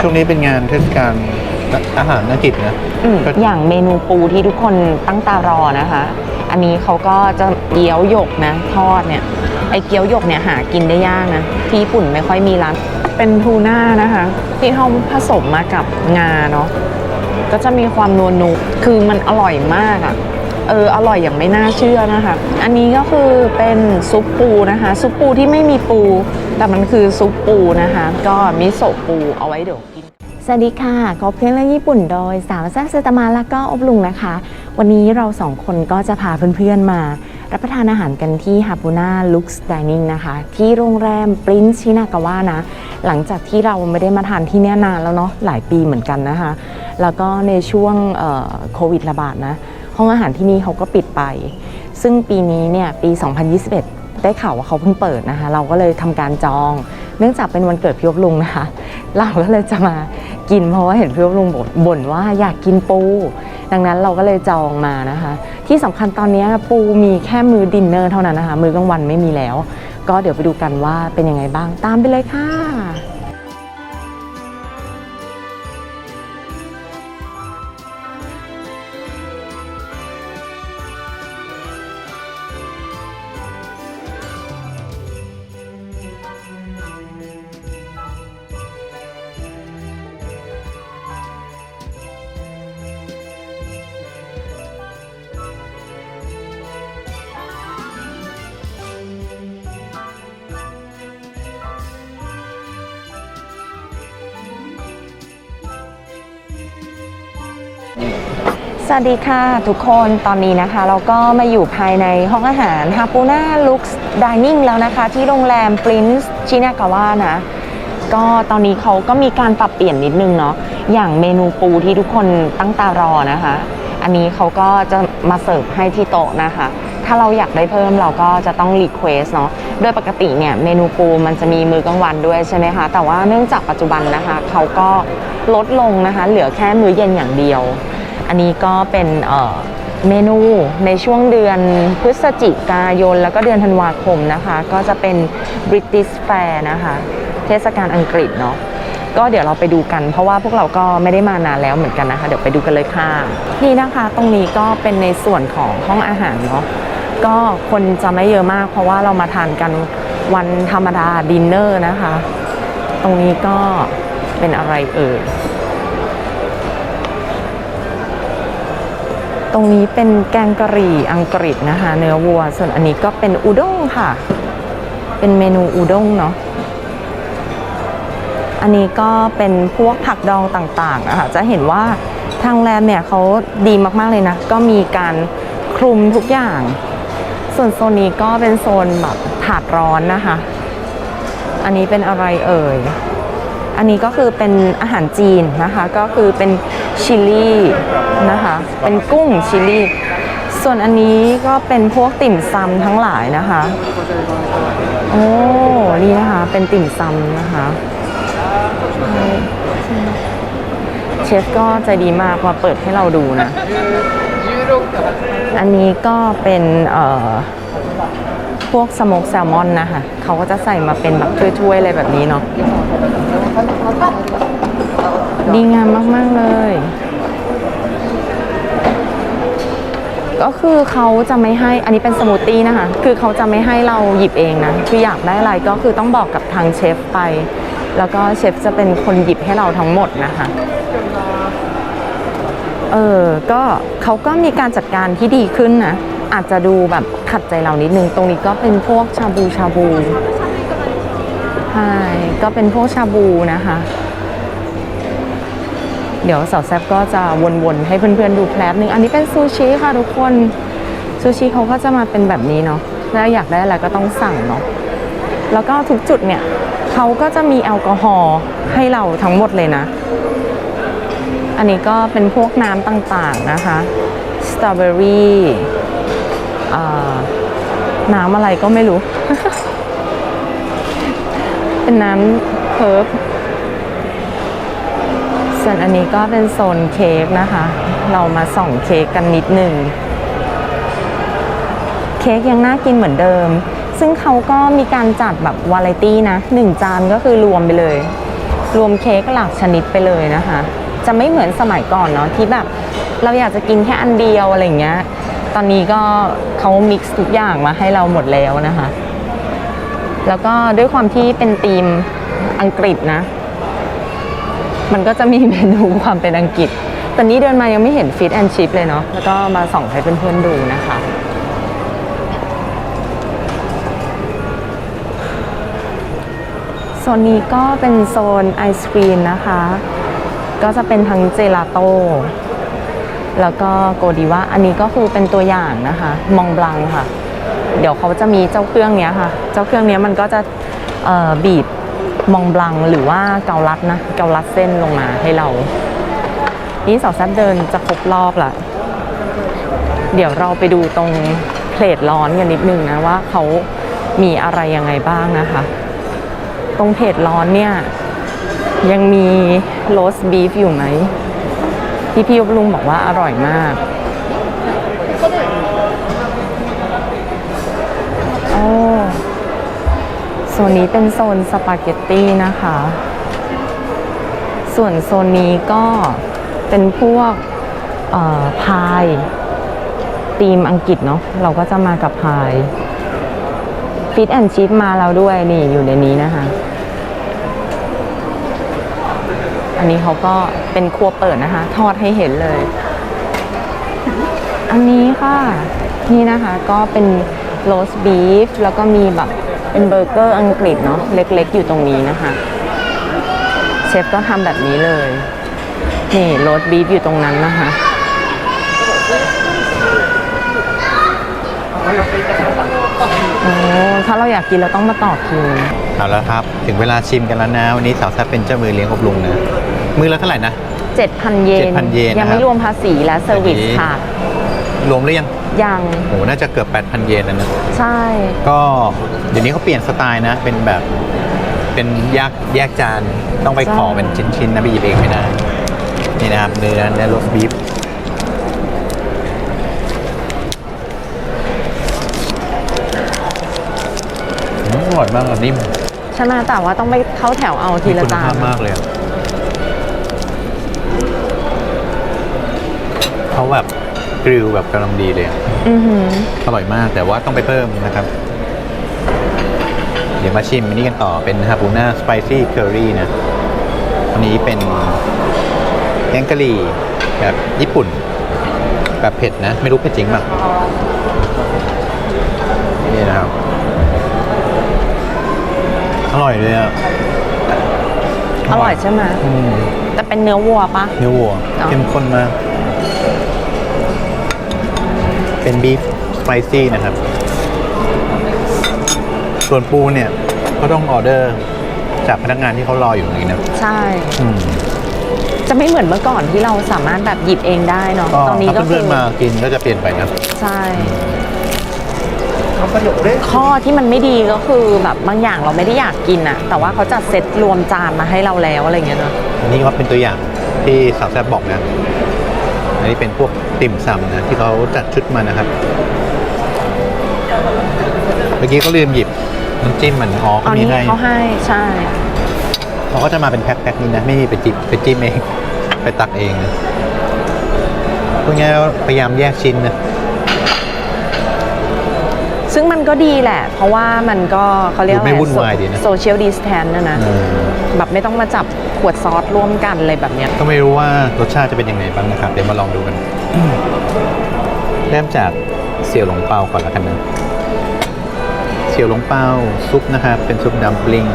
ช่วงนี้เป็นงานเทศกาลอาหารอังกฤษนะอืมก็อย่างเมนูปูที่ทุกคนตั้งตารอนะคะ อันนี้เขาก็จะเกี๊ยวหยกนะ ทอดเนี่ย ไอ้เกี๊ยวหยกเนี่ยหากินได้ยากนะ ที่ญี่ปุ่นไม่ค่อยมีร้าน เป็นทูน่านะคะ ที่เขาผสมมากับงาเนาะ ก็จะมีความนวลนุคือมันอร่อยมากอะ่ะ เออ อร่อยอย่างไม่น่าเชื่อนะคะ อันนี้ก็คือเป็นซุปปูนะคะ ซุปปูที่ไม่มีปู แต่มันคือซุปปูนะคะ ก็มิโซะปูเอาไว้เดี๋ยวกิน สวัสดีค่ะกอบเพลงเรื่องญี่ปุ่นโดยสาวแซ่บเซตามาแล้วก็อบลุงนะคะ วันนี้เราสองคนก็จะพาเพื่อนๆมา รับประทานอาหารกันที่ฮาปูน่าลุคส์ดิเนิ่งนะคะ ที่โรงแรมปรินซ์ชินากาวะนะ หลังจากที่เราไม่ได้มาทานที่เนี่ยนานแล้วเนาะหลายปีเหมือนกันนะคะ แล้วก็ในช่วงโควิดระบาดนะ ห้องอาหารที่นี่เขาก็ปิดไป ซึ่งปีนี้เนี่ยปี 2021 ได้ข่าวว่าเขาเพิ่งเปิดนะคะ เราก็เลยทำการจอง เนื่องจากเป็นวันเกิดพี่ยบลุงนะคะ เราก็เลยจะมากินเพราะว่าเห็นพี่ยบลุงบ่นบ่นว่าอยากกินปู ดังนั้นเราก็เลยจองมานะคะ ที่สำคัญตอนนี้ปูมีแค่มือดินเนอร์เท่านั้นนะคะ มือกลางวันไม่มีแล้ว ก็เดี๋ยวไปดูกันว่าเป็นยังไงบ้างตามไปเลยค่ะ สวัสดีค่ะทุกคนตอนนี้นะคะ เราก็มาอยู่ภายในห้องอาหารฮาปูน่าลุคส์ดิเนิ่งแล้วนะคะ ที่โรงแรม Prince ชินากาวะนะ ก็ตอนนี้เขาก็มีการปรับเปลี่ยนนิดนึงเนาะอย่างเมนูปูที่ทุกคนตั้งตารอนะคะ อันนี้เขาก็จะมาเสิร์ฟให้ที่โต๊ะนะคะ ถ้าเราอยากได้เพิ่มเราก็จะต้องรีเควสเนาะโดยปกติเนี่ยเมนูปูมันจะมีมื้อกลางวันด้วยใช่ไหมคะแต่ว่าเนื่องจากปัจจุบันนะคะเขาก็ลดลงนะคะ เหลือแค่มื้อเย็นอย่างเดียว อันนี้ก็เป็นเมนูในช่วงเดือนพฤศจิกายน แล้วก็เดือนธันวาคมนะคะ ก็จะเป็น British Fair นะคะ เทศกาลอังกฤษเนาะก็เดี๋ยวเราไปดูกัน เพราะว่าพวกเราก็ไม่ได้มานานแล้วเหมือนกันนะคะ เดี๋ยวไปดูกันเลยค่ะ นี่นะคะตรงนี้ก็เป็นในส่วนของห้องอาหารเนาะก็คนจะไม่เยอะมาก เพราะว่าเรามาทานกันวันธรรมดาดินเนอร์นะคะ ตรงนี้ก็เป็นอะไรเอ่ย ตรงนี้เป็นแกงกะหรี่อังกฤษนะคะ เนื้อวัว ส่วนอันนี้ก็เป็นอุด้งค่ะ เป็นเมนูอุด้งเนาะอันนี้ก็เป็นพวกผักดองต่างๆอะคะจะเห็นว่าทางแรมเนี่ยเขาดีมากๆเลยนะ ก็มีการคลุมทุกอย่าง ส่วนโซนนี้ก็เป็นโซนแบบถาดร้อนนะคะ อันนี้เป็นอะไรเอ่ย อันนี้ก็คือเป็นอาหารจีนนะคะ ก็คือเป็นชิลลี่นะคะ เป็นกุ้งชิลลี่ ส่วนอันนี้ก็เป็นพวกติ่มซำทั้งหลายนะคะ โอ้ นี่นะคะ เป็นติ่มซำนะคะ เชฟก็ใจดีมากมาเปิดให้เราดูนะ อันนี้ก็เป็นเอ่อพวกสโมกแซลมอนนะคะ เขาก็จะใส่มาเป็นแบบถ้วยๆอะไรแบบนี้เนาะ ดีงามมาก ๆ เลย ก็คือเขาจะไม่ให้ อันนี้เป็นสมูทตี้นะคะ คือเขาจะไม่ให้เราหยิบเองนะ คืออยากได้อะไรก็คือต้องบอกกับทางเชฟไป แล้วก็เชฟจะเป็นคนหยิบให้เราทั้งหมดนะคะ เออ ก็เขาก็มีการจัดการที่ดีขึ้นนะ อาจจะดูแบบขัดใจเรานิดนึง ตรงนี้ก็เป็นพวกชาบูชาบู ช่ ก็เป็นพวกชาบูนะคะ เดี๋ยวสาวแซบก็จะวนๆ ให้เพื่อนๆดูแป๊บนึง อันนี้เป็นซูชิค่ะทุกคน ซูชิเขาก็จะมาเป็นแบบนี้เนาะแล้วอยากได้อะไรก็ต้องสั่งเนาะ แล้วก็ทุกจุดเนี่ยเขาก็จะมีแอลกอฮอล์ให้เราทั้งหมดเลยนะ อันนี้ก็เป็นพวกน้ำต่างๆนะคะ สตรอเบอรี่น้ำอะไรก็ไม่รู้ เป็นน้ำเพิร์ฟส่วนอันนี้ก็เป็นโซนเค้กนะคะ เรามาส่องเค้กกันนิดหนึ่ง เค้กยังน่ากินเหมือนเดิม ซึ่งเขาก็มีการจัดแบบวาไรตี้นะหนึ่งจานก็คือรวมไปเลย รวมเค้กหลากชนิดไปเลยนะคะ จะไม่เหมือนสมัยก่อนเนาะที่แบบเราอยากจะกินแค่อันเดียวอะไรอย่างเงี้ย ตอนนี้ก็เขามิกซ์ทุกอย่างมาให้เราหมดแล้วนะคะ แล้วก็ด้วยความที่เป็นธีมอังกฤษนะ มันก็จะมีเมนูความเป็นอังกฤษตอนนี้เดินมายังไม่เห็นฟิตแอนชิพเลยเนาะแล้วก็มาส่องให้เพื่อนๆดูนะคะ โซนนี้ก็เป็นโซนไอศครีมนะคะ ก็จะเป็นทั้งเจลาโต้แล้วก็โกดีว่าอันนี้ก็คือเป็นตัวอย่างนะคะ มองบลังค่ะ เดี๋ยวเขาจะมีเจ้าเครื่องนี้ค่ะ เจ้าเครื่องนี้มันก็จะบีบมองบลังหรือว่าเกาลัดนะเกาลัดเส้นลงมาให้เรา นี่สาวแซบเดินจะครบรอบละเดี๋ยวเราไปดูตรงเพลทร้อนกันนิดนึงนะว่าเขามีอะไรยังไงบ้างนะคะ ตรงเพจร้อนเนี่ย ยังมีโรสบีฟอยู่ไหมที่พี่ยบลุงบอกว่าอร่อยมาก โซนนี้เป็นโซนสปาเกตตี้นะคะ ส่วนโซนนี้ก็เป็นพวกพายธีมอังกฤษเนาะเราก็จะมากับพายฟิตแอนชิพมาแล้วด้วยนี่อยู่ในนี้นะคะ อันนี้เขาก็เป็นครัวเปิดนะคะ ทอดให้เห็นเลย อันนี้ค่ะ นี่นะคะก็เป็น โรสบีฟแล้วก็มีแบบเป็นเบอร์เกอร์อังกฤษเนาะเล็กๆ อยู่ตรงนี้นะคะ เชฟก็ทำแบบนี้เลย นี่โรสบีฟอยู่ตรงนั้นนะคะโอ้ถ้าเราอยากกินเราต้องมาต่อคิวเอาแล้วครับ ถึงเวลาชิมกันแล้วนะ วันนี้สาวแซ่บเป็นเจ้ามือเลี้ยงอบลุงนะ มือละเท่าไหร่นะ 7,000 เยน7,000เยนยังไม่นะครับรวมภาษีและเซอร์วิสอันนี้ค่ะ รวมหรือยังยังโหน่าจะเกือบ 8,000 เยนแล้วนะใช่ ก็เดี๋ยวนี้เขาเปลี่ยนสไตล์นะ เป็นแบบเป็นแยกแยกจานต้องไปขอเป็นชิ้นๆนะไปหยิบเองไม่ได้ นี่นะครับเนื้อเนื้อโรสบีฟอืมอร่อยมากอะนิ่ม ใช่ไหมแต่ว่าต้องไปเข้าแถวเอาทีมีละคุณจาภานพมากเลยอะ กริลแบบกำลังดีเลยอะอือหืออร่อยมากแต่ว่าต้องไปเพิ่มนะครับ เดี๋ยวมาชิมอันนี้กันต่อเป็นฮาปูน่าสไปซี่เคอรี่นะอันนี้เป็นแกงกะหรี่แบบญี่ปุ่น แบบเผ็ดนะ ไม่รู้เผ็ดจริงป่ะนี่นะครับ อร่อยเลยอะอร่อยใช่ไหมอืม แต่เป็นเนื้อวัวปะ เนื้อวัวเนอะ เข้มข้นมาก เป็นบีฟสไปซี่นะครับ ส่วนปูเนี่ยก็ต้องออเดอร์จากพนักงานที่เขารออยู่ตรงนี้นะใช่ อืมจะไม่เหมือนเมื่อก่อนที่เราสามารถแบบหยิบเองได้เนาะก็ตอนนี้ก็ถ้าคืเพื่อนอๆมากินก็จะเปลี่ยนไปนะ ใช่ข้อที่มันไม่ดีก็คือแบบบางอย่างเราไม่ได้อยากกินอะแต่ว่าเขาจัดเซตรวมจานมาให้เราแล้วอะไรเงี้ยเนาะอันนี้ก็เป็นตัวอย่างที่สาวแซบบอกนะอั นนี้เป็นพวกติ่มซำนะที่เขาจัดชุดมานะครับ เมื่อกี้ก็ลืมหยิบน้ำจิ้มมันอ๋อเอาเขามีนี้ให้เขาให้ใช่เขาก็จะมาเป็นแพ็คๆนี้นะ ไม่มีไปจิบไปจิ้มเอง ไปตักเองนะพวกนี้พยายามแยกชิ้นนะซึ่งมัน ก็ดีแหละ เพราะว่ามันก็เขาเรียกดูไม่วุ่นวายดีนะ โซเชียลดิสแทนนะนะเออแบบไม่ต้องมาจับขวดซอสร่วมกันอะไรแบบเนี้ย ก็ไม่รู้ว่ารสชาติจะเป็นยังไงบ้างนะครับ เดี๋ยวมาลองดูกัน เริ่มจากเสี่ยวหลงเปาก่อนแล้วกันนะ เสี่ยวหลงเปาซุปนะครับ เป็นซุปดัมปลิง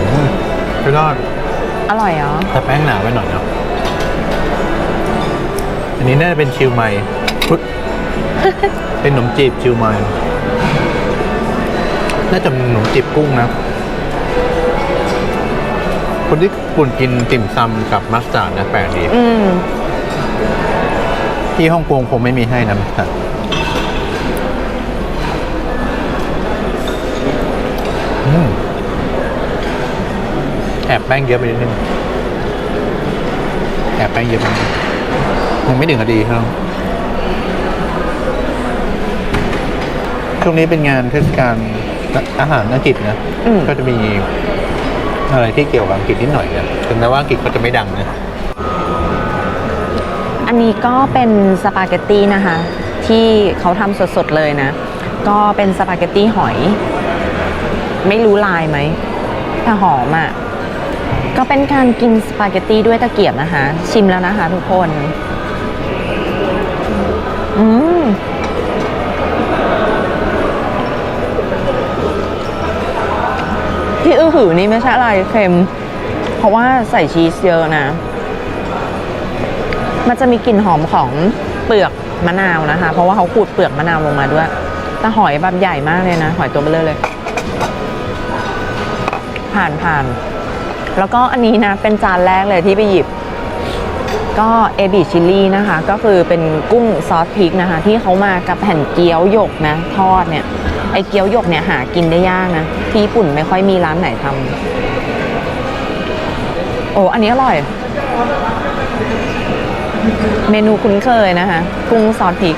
อืมไม่รอดอร่อยเหรอแต่แป้งหนาไปหน่อยเนาะอั นนี้น่าจะเป็นชิวไมพุทเป็นขนมจีบชิวไมน่าจะเป็นขนมจีบกุ้งนะ คนที่ปุ่นกินติ่มซำกับมัสตาร์ดนะแปลกดีอืมที่ฮ่องกงคงไม่มีให้นะมัสตาร์ดอืมแอบแป้งเยอะไปนิดนึงแอบแป้งเยอะไปนิดนึง ยังไม่ถึงนาทีครับช่วงนี้เป็นงานเทศกาลอาหารอังกฤษนะอืมก็จะมีอะไรที่เกี่ยวกับอังกฤษนิดหน่อยนะถึงแม้ว่าอังกฤษเขาจะไม่ดังนะ อันนี้ก็เป็นสปาเกตตี้นะคะ ที่เขาทำสดๆเลยนะ ก็เป็นสปาเกตตี้หอย ไม่รู้ลายไหมแต่หอมอะ่ะ ก็เป็นการกินสปาเกตตี้ด้วยตะเกียบนะคะ ชิมแล้วนะคะทุกคน อืมที่อื้อหือนี่ไม่ใช่อะไรเค็ม เพราะว่าใส่ชีสเยอะนะ มันจะมีกลิ่นหอมของเปลือกมะนาวนะคะ เพราะว่าเขาขูดเปลือกมะนาวลงมาด้วย แต่หอยแบบใหญ่มากเลยนะ หอยตัวเบลอเลย ผ่านผ่าน แล้วก็อันนี้นะ เป็นจานแรกเลยที่ไปหยิบ ก็เอบิชิลลี่นะคะ ก็คือเป็นกุ้งซอสพริกนะคะ ที่เขามากับแผ่นเกี๊ยวหยกนะ ทอดเนี่ย ไอเกี๊ยวหยกเนี่ยหากินได้ยากนะ ที่ญี่ปุ่นไม่ค่อยมีร้านไหนทำโอ้อันนี้อร่อย เมนูคุ้นเคยนะคะ กุ้งซอสพริก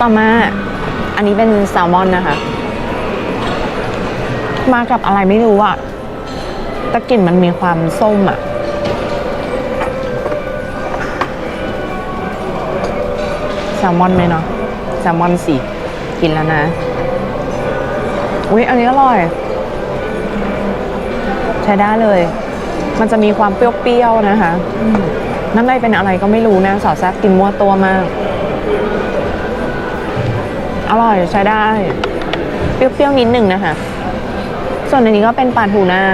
ต่อมาอันนี้เป็นแซลมอนนะคะ มากับอะไรไม่รู้อะ แต่กลิ่นมันมีความส้มอะแซลมอนไหมเนาะแซลมอนสิกินแล้วนะ อุ๊ย อันนี้อร่อย ใช้ได้เลย มันจะมีความเปรี้ยวๆนะคะอืมนั่นเป็นอะไรก็ไม่รู้นะ สอดแซบกินมั่วตัวมาก อร่อยใช้ได้ เปรี้ยวๆนิดหนึ่งนะคะ ส่วนอันนี้ก็เป็นปลาทูน่า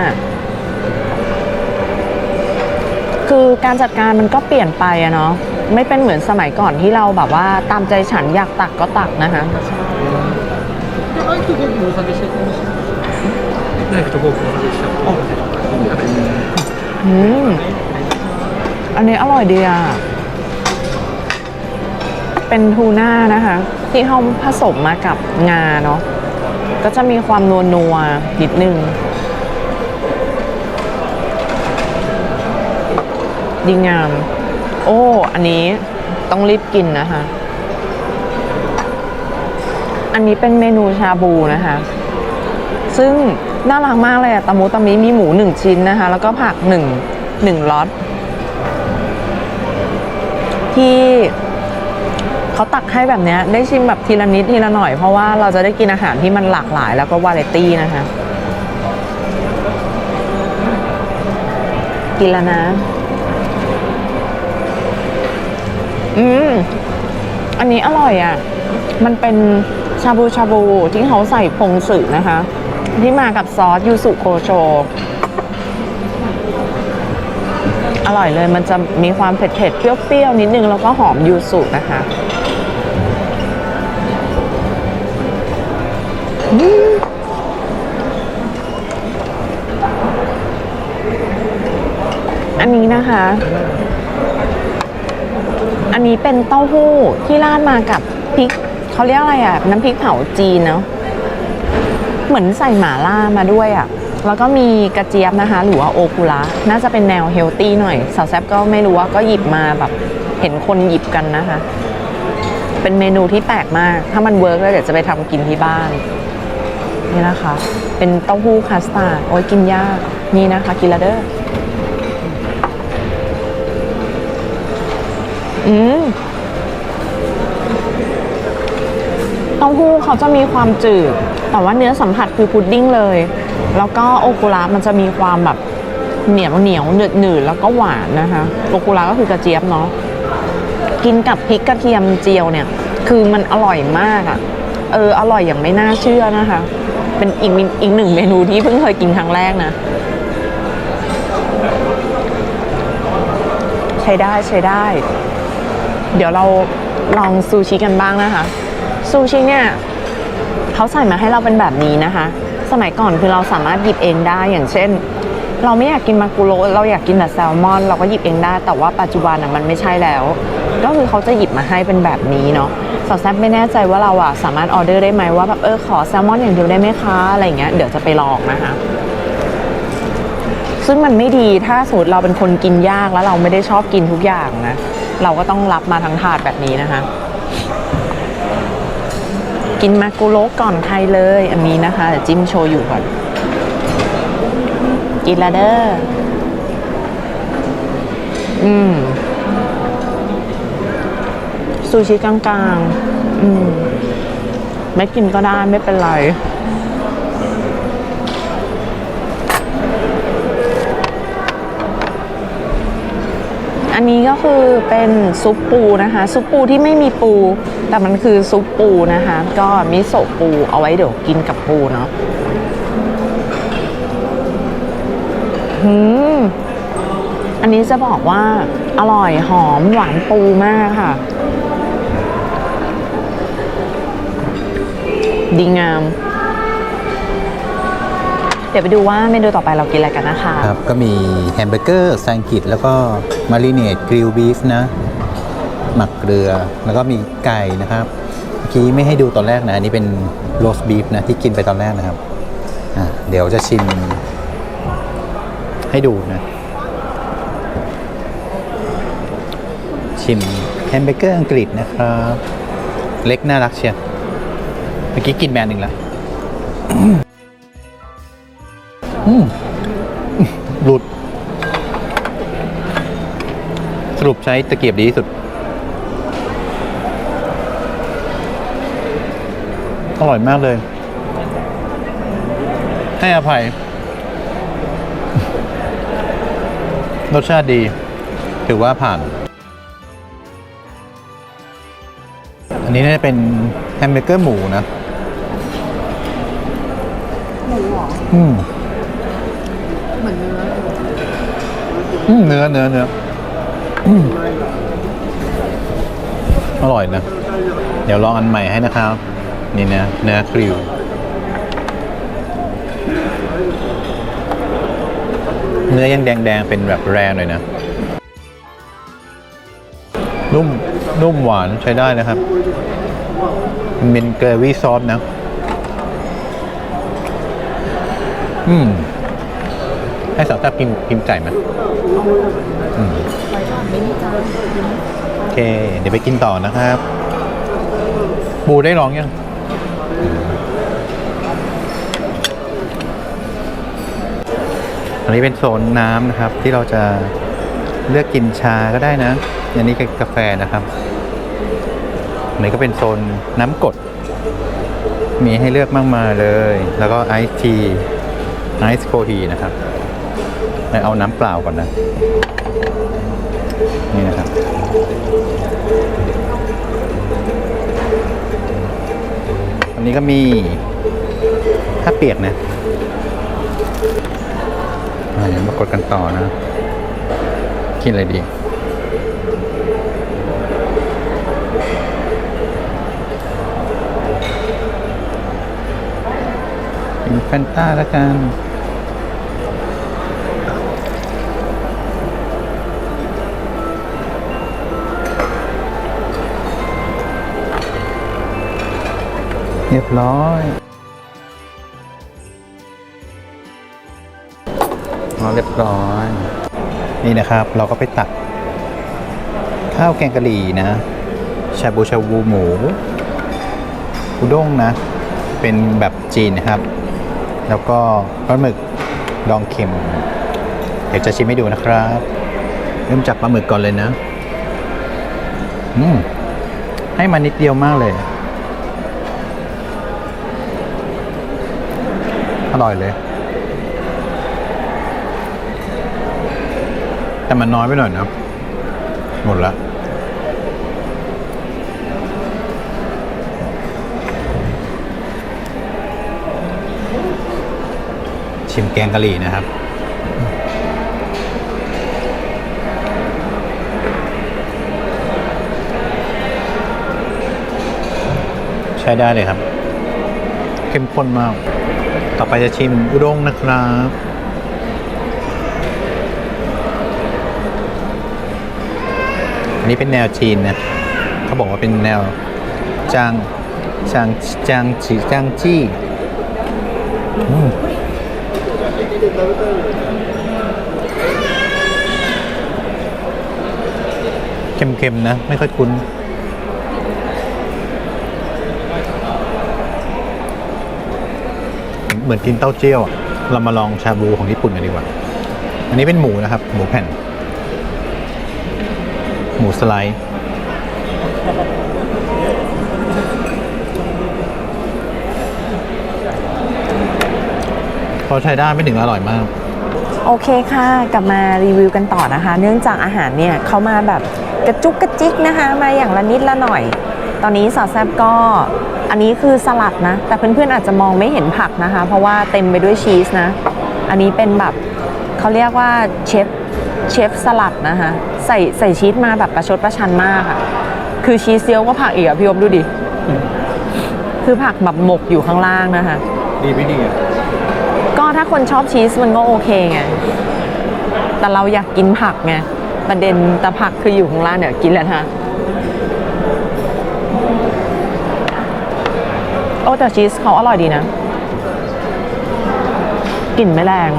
คือการจัดการมันก็เปลี่ยนไปอะเนาะไม่เป็นเหมือนสมัยก่อนที่เราแบบว่าตามใจฉันอยากตักก็ตักนะคะ?อืมอันนี้อร่อยดีอะเป็นทูน่านะคะ ที่เขาผสมมากับงาเนาะก็จะมีความนัวนัวๆนิดนึง ดีงาม โอ้ อันนี้ต้องรีบกินนะคะ อันนี้เป็นเมนูชาบูนะคะ ซึ่งน่ารักมากเลยอะตะมูตะมิมีหมูหนึ่งชิ้นนะคะ แล้วก็ผักหนึ่งหนึ่งล็อต ที่เขาตักให้แบบนี้ได้ชิมแบบทีละนิดทีละหน่อย เพราะว่าเราจะได้กินอาหารที่มันหลากหลายแล้วก็วาไรตี้นะคะ กินแล้วนะ อืมอันนี้อร่อยอะ มันเป็นชาบูชาบูที่เขาใส่พงสึนะคะ ที่มากับซอสยูสุโกโช อร่อยเลยมันจะมีความเผ็ดๆ เปรี้ยวๆ นิดนึง แล้วก็หอมยูสุนะคะอันนี้นะคะ นนี้เป็นเต้าหู้ที่ราดมากับพริกเขาเรียกอะไรอะ น้ำพริกเผาจีนเนาะเหมือนใส่หม่าล่ามาด้วยอะ่ะ แล้วก็มีกระเจี๊ยบนะคะ หรือว่าโอคุระน่าจะเป็นแนวเฮลตี้หน่อยสาวแซบก็ไม่รู้ว่าก็หยิบมาแบบเห็นคนหยิบกันนะคะ เป็นเมนูที่แปลกมาก ถ้ามันเวิร์กแล้วเดี๋ยวจะไปทำกินที่บ้าน นี่นะคะ เป็นเต้าหู้คัสตาร์ดโอ้ยกินยากนี่นะคะกินละเด้อ อืมเต้าหู้เขาจะมีความจืด แต่ว่าเนื้อสัมผัสคือพุดดิ้งเลย แล้วก็โอคุระมันจะมีความแบบเหนียวเหนียวหนืดหนืดแล้วก็หวานนะคะโอคุระก็คือกระเจี๊ยบเนาะกินกับพริกกระเทียมเจียวเนี่ย คือมันอร่อยมากอะ่ะ เอออร่อยอย่างไม่น่าเชื่อนะคะ เป็นอีกอีกหนึ่งเมนูที่เพิ่งเคยกินครั้งแรกนะ ใช้ได้ใช้ได้ เดี๋ยวเราลองซูชิกันบ้างนะคะ ซูชิเนี่ยเขาใส่มาให้เราเป็นแบบนี้นะคะ สมัยก่อนคือเราสามารถหยิบเองได้อย่างเช่น เราไม่อยากกินมากุโรเราอยากกินแต่แซลมอน เราก็หยิบเองได้ แต่ว่าปัจจุบันอะมันไม่ใช่แล้ว ก็คือเขาจะหยิบมาให้เป็นแบบนี้เนาะสาวแซบไม่แน่ใจว่าเราอะสามารถออเดอร์ได้ไหมว่าแบบเออขอแซลมอนอย่างเดียวได้ไหมคะอะไรเงี้ยเดี๋ยวจะไปลองนะคะซึ่งมันไม่ดีถ้าสมมติเราเป็นคนกินยากแล้วเราไม่ได้ชอบกินทุกอย่างนะ เราก็ต้องรับมาทั้งถาดแบบนี้นะคะ กินมากุโรก่อนใครเลย อันนี้นะคะเดี๋ยวจิ้มโชยุก่อน กินละเด้ออืมซูชิกลางๆ อืม ไม่กินก็ได้ไม่เป็นไร อันนี้ก็คือเป็นซุปปูนะคะ ซุปปูที่ไม่มีปู แต่มันคือซุปปูนะคะ ก็มิโซะปูเอาไว้เดี๋ยวกินกับปูเนาะหืมอันนี้จะบอกว่าอร่อยหอมหวานปูมากค่ะ ดีงาม เดี๋ยวไปดูว่าเมนูต่อไปเรากินอะไรกันนะคะ ครับ ก็มีแฮมเบอร์เกอร์แซงกิตแล้วก็มารีเนตกริลบีฟนะ หมักเกลือ แล้วก็มีไก่นะครับ เมื่อกี้ไม่ให้ดูตอนแรกนะ อันนี้เป็นโรสบีฟนะที่กินไปตอนแรกนะครับ อะเดี๋ยวจะชิม ให้ดูนะ ชิมแฮมเบอร์เกอร์อังกฤษนะครับ เล็กน่ารักเชียว เมื่อกี้กินแบรนด์หนึ่งแล้ว หลุด สรุปใช้ตะเกียบดีที่สุด อร่อยมากเลย ให้อภัย รสชาติดี ถือว่าผ่าน อันนี้น่าจะเป็นแฮมเบอร์เกอร์หมูนะ หมูหรอ อืม เหมือนเนื้ออืมเนื้อเนื้อเนื้ออืมอร่อยนะ เดี๋ยวลองอันใหม่ให้นะครับ นี่นะเนื้อกริวเนื้อยังแดงๆ เป็นแบบแรหน่อยนะ นุ่ม นุ่มหวานใช้ได้นะครับเป็นเกรวี่ซอสนะ อืม ให้สาวแซ่บกินกินไก่ไหมอืมโอเค เดี๋ยวไปกินต่อนะครับ ปูได้ลองยังอันนี้เป็นโซนน้ำนะครับ ที่เราจะเลือกกินชาก็ได้นะ อันนี้ก็กาแฟนะครับอันนี้ก็เป็นโซนน้ำกด มีให้เลือกมากมายเลย แล้วก็ไอซ์ทีไอซ์โคฮีนะครับ เอาน้ำเปล่าก่อนนะ นี่นะครับ อันนี้ก็มีถ้าเปียกนะอ่าเดี๋ยวมากดกันต่อนะกินอะไรดีกินแฟนต้าแล้วกัน เรียบร้อยเราเรียบร้อย นี่นะครับเราก็ไปตัก ข้าวแกงกะหรี่นะ ชาบูชาบูหมูอุด้งนะ เป็นแบบจีนนะครับ แล้วก็ปลาหมึกดองเค็ม เดี๋ยวจะชิมให้ดูนะครับ เริ่มจากปลาหมึกก่อนเลยนะ อืมให้มานิดเดียวมากเลย อร่อยเลย แต่มันน้อยไปหน่อยนะหมดละชิมแกงกะหรี่นะครับ ใช้ได้เลยครับ เข้มข้นมาก ต่อไปจะชิมอุด้งนะครับ อันนี้เป็นแนวจีนนะ เขาบอกว่าเป็นแนวจางจางจางจีจางจี้เค็มๆนะ ไม่ค่อยคุ้น เหมือนกินเต้าเจี้ยวอะเรามาลองชาบูของญี่ปุ่นกันดีกว่า อันนี้เป็นหมูนะครับ หมูแผ่น หมูสไลด์พอใช้ได้ไม่ถึงอร่อยมาก โอเคค่ะ กลับมารีวิวกันต่อนะคะ เนื่องจากอาหารเนี่ยเขามาแบบกระจุกกระจิกนะคะ มาอย่างละนิดละหน่อย ตอนนี้สาวแซบก็ อันนี้คือสลัดนะ แต่เพื่อนๆอาจจะมองไม่เห็นผักนะคะ เพราะว่าเต็มไปด้วยชีสนะ อันนี้เป็นแบบเขาเรียกว่าเชฟเชฟสลัดนะคะใส่ใส่ชีสมาแบบประชดประชันมากค่ะ คือชีสเซียวก็ผักอีกอะพี่อมดูดิ คือผักแบบหมกอยู่ข้างล่างนะคะ ดีไม่ดีอะก็ถ้าคนชอบชีสมันก็โอเคไง แต่เราอยากกินผักไง ประเด็นแต่ผักคืออยู่ข้างล่างเดี๋ยวกินแล้วนะ โอ้แต่ชีสเขาอร่อยดีนะ กลิ่นไม่แรง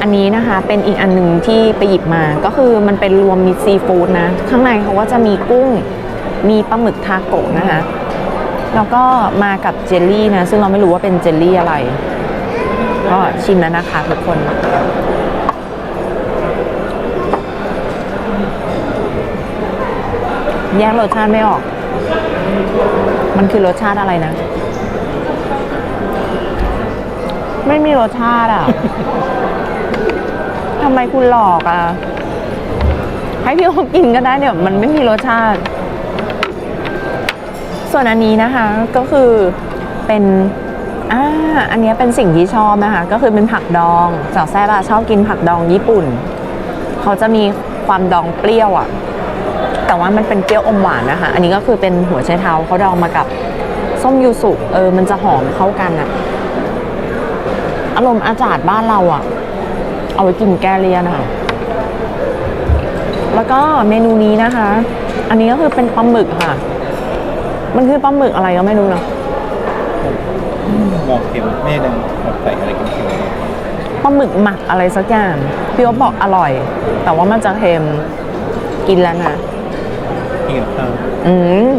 อันนี้นะคะเป็นอีกอันหนึ่งที่ไปหยิบมาก็คือมันเป็นรวมมิตรซีฟู้ดนะ ข้างในเขาก็จะมีกุ้งมีปลาหมึกทาโกะนะคะ แล้วก็มากับเจลลี่นะ ซึ่งเราไม่รู้ว่าเป็นเจลลี่อะไร ก็ชิมแล้วนะคะทุกคนแยกรสชาติไม่ออก มันคือรสชาติอะไรนะ ไม่มีรสชาติอะ ทำไมคุณหลอกอะ ให้พี่โอกินก็ได้เดี๋ยวมันไม่มีรสชาติ ส่วนอันนี้นะคะ ก็คือเป็นอ่าอันเนี้ยเป็นสิ่งที่ชอบนะคะ ก็คือเป็นผักดองสาวแซ่บอะชอบกินผักดองญี่ปุ่น เขาจะมีความดองเปรี้ยวอะ แต่ว่ามันเป็นเปรี้ยวอมหวานนะคะ อันนี้ก็คือเป็นหัวไชเท้าเขาดองมากับส้มยูสุเออมันจะหอมเข้ากันอะอารมณ์อาจารย์บ้านเราอะเอาไว้กินแก้เลี่ยนนะคะแล้วก็เมนูนี้นะคะ อันนี้ก็คือเป็นปลาหมึกค่ะ มันคือปลาหมึกอะไรก็ไม่รู้นะมองเค็มไม่ได้ใส่อะไรเค็มปลาหมึกหมักอะไรสักอย่างพี่อ๊บบอกอร่อย แต่ว่ามันจะเค็มกินแล้วนะๆกินกับข้าว อืม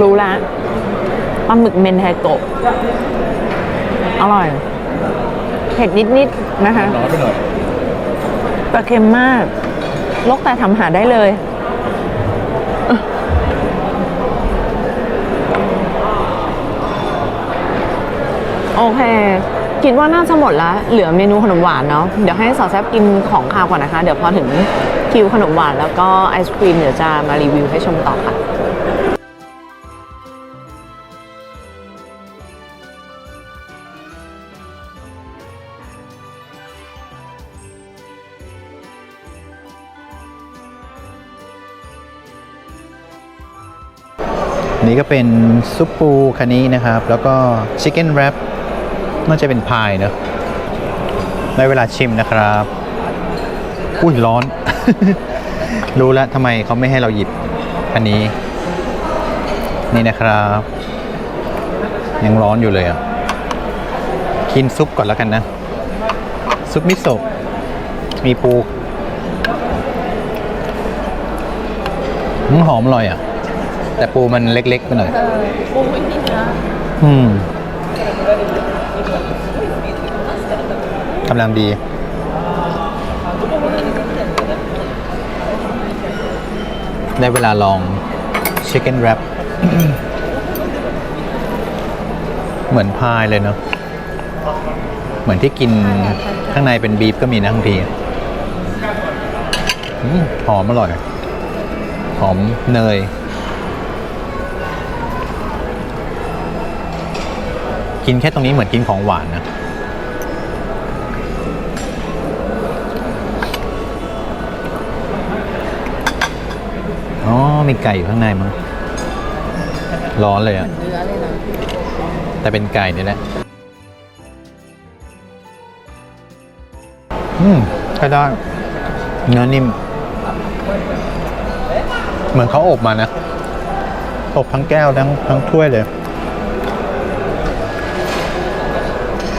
รู้ละปลาหมึกเมนไทโกะอร่อยเผ็ดนิดๆนะคะร้อนไปหน่อยแต่เค็มมากโรคแต่ทำหาได้เลย โอเค คิดว่าน่าจะหมดแล้ว เหลือเมนูขนมหวานเนาะ เดี๋ยวให้สาวแซบกินของคาวก่อนนะคะ เดี๋ยวพอถึงคิวขนมหวานแล้วก็ไอศครีมเดี๋ยวจะมารีวิวให้ชมต่อค่ะนนี้ก็เป็นซุปปูคันนี้นะครับ แล้วก็ชิคเก้นแรป น่าจะเป็นพายเนอะได้เวลาชิมนะครับ อุ้ยร้อน รู้แล้วทำไมเขาไม่ให้เราหยิบ อันนี้ นี่นะครับ ยังร้อนอยู่เลยอะ กินซุปก่อนแล้วกันนะ ซุปมิโซะมีปูอืมหอมอร่อยอะ แต่ปูมันเล็กๆไปหน่อยปูไม่มีเนื้ออืม กำลังดี ได้เวลาลอง Chicken Wrap เหมือนพายเลยเนาะเหมือนที่กินข้างในเป็นบีฟก็มีนะบางทีหอมอร่อย หอมเนย กินแค่ตรงนี้เหมือนกินของหวานนะอ๋อมีไก่อยู่ข้างในมั้งร้อนเลยอะเนื้อเลยนะแต่เป็นไก่นี่แหละอืมก็ได้เนื้อนิ่ม เหมือนเขาอบมานะ อบทั้งแก้วทั้งทั้งถ้วยเลย